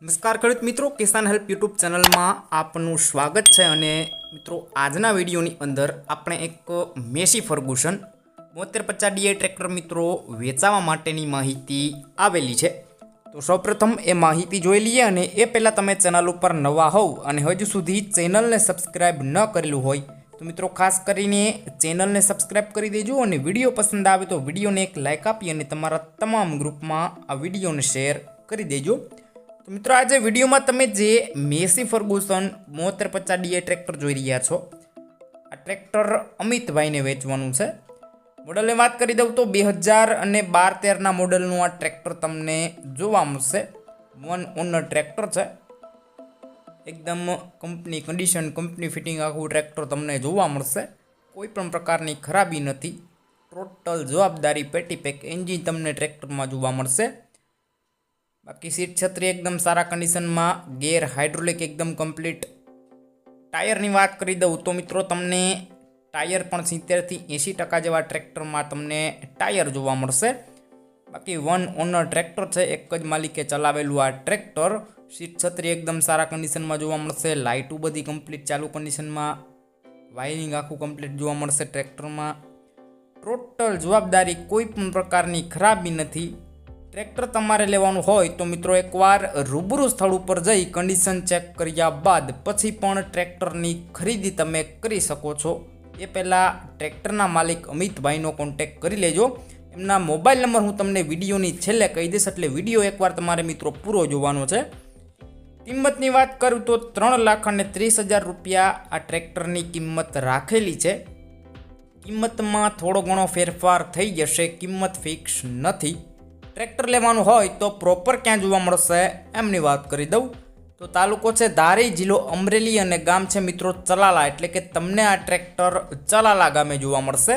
નમસ્કાર, ખેડૂત મિત્રો. કિસાન હેલ્પ યુટ્યુબ ચેનલમાં આપનું સ્વાગત છે અને મિત્રો, આજના વિડીયોની અંદર આપણે એક મેસી ફર્ગુસન બોતેર પચાસ ડીએ ટ્રેક્ટર મિત્રો વેચાવા માટેની માહિતી આવેલી છે. તો સૌપ્રથમ એ માહિતી જોઈ લઈએ અને એ પહેલાં તમે ચેનલ ઉપર નવા હોવ અને હજુ સુધી ચેનલને સબસ્ક્રાઈબ ન કરેલું હોય, તો મિત્રો, ખાસ કરીને ચેનલને સબસ્ક્રાઈબ કરી દેજો અને વીડિયો પસંદ આવે તો વિડીયોને એક લાઇક આપી અને તમારા તમામ ગ્રુપમાં આ વિડીયોને શેર કરી દેજો. મિત્રો આજે વિડીયોમાં તમે જે મેસી ફર્ગુસન મોતેર પચાસ ડીએ ટ્રેક્ટર જોઈ રહ્યા છો, આ ટ્રેક્ટર અમિતભાઈને વેચવાનું છે. મોડલની વાત કરી દઉં તો બે હજાર અને બાર તેરના મોડલનું આ ટ્રેક્ટર તમને જોવા મળશે. વન ઓનર ટ્રેક્ટર છે. એકદમ કંપની કન્ડિશન કંપની ફિટિંગ આખું ટ્રેક્ટર તમને જોવા મળશે. કોઈ પણ પ્રકારની ખરાબી નથી. ટોટલ જવાબદારી પેટી પેક એન્જિન તમને ટ્રેક્ટરમાં જોવા મળશે. બાકી સીટ છત્રી એકદમ સારા કન્ડિશનમાં ગેર હાઇડ્રોલિક એકદમ કમ્પ્લીટ ટાયરની વાત કરી દઉં તો મિત્રો તમને ટાયર પણ સિત્તેરથી એંસી ટકા જેવા ટ્રેક્ટરમાં તમને ટાયર જોવા મળશે. બાકી વન ઓનર ટ્રેક્ટર છે, એક જ માલિકે ચલાવેલું આ ટ્રેક્ટર સીટ છત્રી એકદમ સારા કન્ડિશનમાં જોવા મળશે. લાઇટો બધી કમ્પ્લીટ ચાલુ કન્ડિશનમાં વાયરિંગ આખું કમ્પ્લીટ જોવા મળશે ટ્રેક્ટરમાં ટોટલ જવાબદારી કોઈ પણ પ્રકારની ખરાબી નથી. ટ્રેક્ટર તમારે લેવાનું હોય તો મિત્રો એકવાર રૂબરૂ સ્થળ ઉપર જઈ કન્ડિશન ચેક કર્યા બાદ પછી પણ ટ્રેક્ટરની ખરીદી તમે કરી શકો છો. એ પહેલાં ટ્રેક્ટરના માલિક અમિતભાઈનો કોન્ટેક કરી લેજો. એમના મોબાઈલ નંબર હું તમને વિડીયોની છેલ્લે કહી દઈશ એટલે વીડિયો એકવાર તમારે મિત્રો પૂરો જોવાનો છે. કિંમતની વાત કરું તો ત્રણ લાખ અને ત્રીસ હજાર રૂપિયા આ ટ્રેક્ટરની કિંમત રાખેલી છે. કિંમતમાં થોડો ઘણો ફેરફાર થઈ જશે, કિંમત ફિક્સ નથી. ટ્રેક્ટર લેવાનું હોય તો પ્રોપર ક્યાં જોવા મળશે એમની વાત કરી દઉં. તો તાલુકો છે ધારી, જિલ્લો અમરેલી અને ગામ છે મિત્રો ચલાલા. એટલે કે તમને આ ટ્રેક્ટર ચલાલા ગામે જોવા મળશે.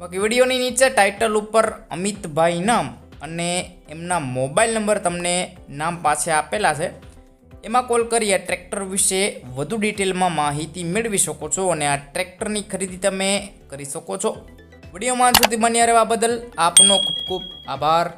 બાકી વિડીયોની નીચે ટાઇટલ ઉપર અમિતભાઈ નામ અને એમના મોબાઈલ નંબર તમને નામ પાસે આપેલા છે. એમાં કોલ કરી આ ટ્રેક્ટર વિશે વધુ ડિટેલમાં માહિતી મેળવી શકો છો અને આ ટ્રેક્ટરની ખરીદી તમે કરી શકો છો. વિડીયોમાં સુધી બન્યા રહેવા બદલ આપનો ખૂબ ખૂબ આભાર.